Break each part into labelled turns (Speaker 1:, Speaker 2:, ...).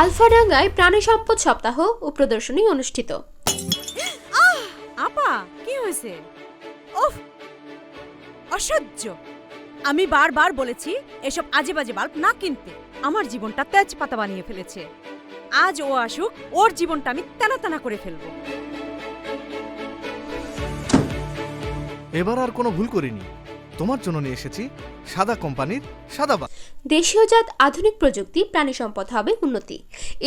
Speaker 1: আলফাডাঙ্গায় প্রাণী সম্পদ সপ্তাহ ও প্রদর্শনী অনুষ্ঠিত।
Speaker 2: আপা কি হয়েছে? ওফ অসহ্য। আমি বারবার বলেছি এসব আজে বাজে বাল্ব না কিনতে। আমার জীবনটা তেজপাতা বানিয়ে ফেলেছে। আজ ও আসুক ওর জীবনটা আমি তেনা তেনা করে ফেলব।
Speaker 3: এবার আর কোনো ভুল করিনি। তোমার জন্য নিয়ে এসেছি সাদা কোম্পানির সাদা বাল্ব
Speaker 1: দেশীয়জাত আধুনিক প্রযুক্তি প্রাণী সম্পদ হবে উন্নতি।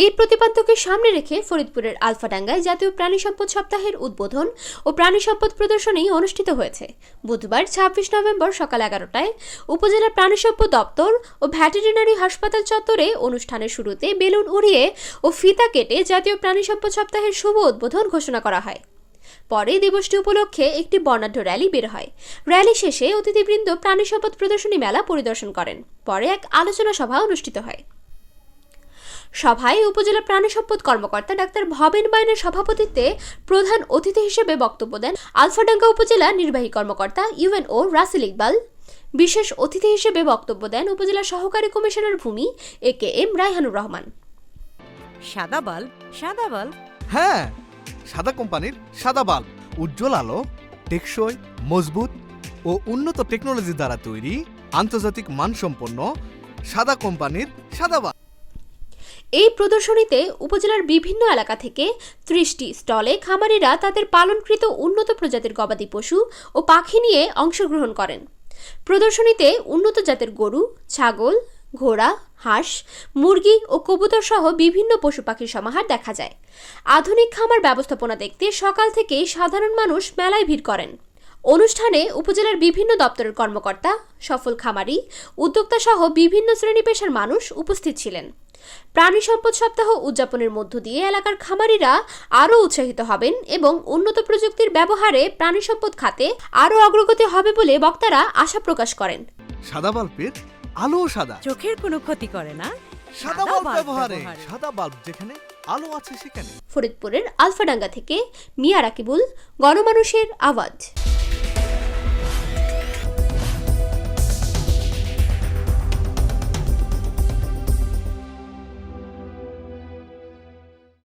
Speaker 1: এই প্রতিপাদ্যকে সামনে রেখে ফরিদপুরের আলফাডাঙ্গায় জাতীয় প্রাণী সম্পদ সপ্তাহের উদ্বোধন ও প্রাণী সম্পদ প্রদর্শনী অনুষ্ঠিত হয়েছে। বুধবার, ছাব্বিশ নভেম্বর সকাল এগারোটায় উপজেলা প্রাণী সম্পদ দপ্তর ও ভ্যাটেরিনারি হাসপাতাল চত্বরে অনুষ্ঠানের শুরুতে বেলুন উড়িয়ে ও ফিতা কেটে জাতীয় প্রাণী সম্পদ সপ্তাহের শুভ উদ্বোধন ঘোষণা করা হয়। পরে দিবসটি উপলক্ষে একটি বর্ণাঢ্য র্যালি বের হয়। র্যালি শেষে অতিথিবৃন্দ প্রাণী সম্পদ প্রদর্শনী মেলা পরিদর্শন করেন। পরে এক আলোচনা সভা অনুষ্ঠিত হয়। সভায় উপজেলা প্রাণী সম্পদ কর্মকর্তা ডাক্তার ভবেন বাইনের সভাপতিত্বে প্রধান অতিথি হিসেবে বক্তব্য দেন আলফাডাঙ্গা উপজেলা নির্বাহী কর্মকর্তা ইউএনও রাসেল ইকবাল। বিশেষ অতিথি হিসেবে বক্তব্য দেন উপজেলা সহকারী কমিশনার ভূমি এ কে এম রায়হানুর রহমান।
Speaker 2: সাদা বাল্ব সাদা বাল্ব।
Speaker 3: হ্যাঁ সাদা কোম্পানির সাদা বাল্ব, উজ্জ্বল আলো, টেকসই, মজবুত ও উন্নত টেকনোলজি দ্বারা তৈরি, আন্তর্জাতিক মানসম্পন্ন সাদা কোম্পানির সাদা বাল্ব।
Speaker 1: এই প্রদর্শনীতে উপজেলার বিভিন্ন এলাকা থেকে ত্রিশটি স্টলে খামারিরা তাদের পালনকৃত উন্নত প্রজাতির গবাদি পশু ও পাখি নিয়ে অংশগ্রহণ করেন। প্রদর্শনীতে উন্নত জাতের গরু, ছাগল ঘোড়া, হাঁস, মুরগি ও কবুতর সহ বিভিন্ন পশু পাখির সমাহার দেখা যায়। আধুনিক খামার ব্যবস্থাপনা দেখতে সকাল থেকেই সাধারণ মানুষ মেলায় ভিড় করেন। অনুষ্ঠানে উপজেলার বিভিন্ন দপ্তরের কর্মকর্তা, সফল খামারি উদ্যোক্তা সহ বিভিন্ন শ্রেণি পেশার মানুষ উপস্থিত ছিলেন। প্রাণী সম্পদ সপ্তাহ উদযাপনের মধ্য দিয়ে এলাকার খামারিরা আরও উৎসাহিত হবেন এবং উন্নত প্রযুক্তির ব্যবহারে প্রাণী সম্পদ খাতে আরও অগ্রগতি হবে বলে বক্তারা আশা প্রকাশ করেন।
Speaker 3: সাদা বাল্বের আলো সাদা।
Speaker 2: চোখের কোনো ক্ষতি করে না
Speaker 3: সাদা বাল্ব ব্যবহারে। সাদা বাল্ব যেখানে আলো আছে সেখানে।
Speaker 1: ফরিদপুরের আলফাডাঙ্গা থেকে মিয়া রাকিবুল গণমানুষের আওয়াজ।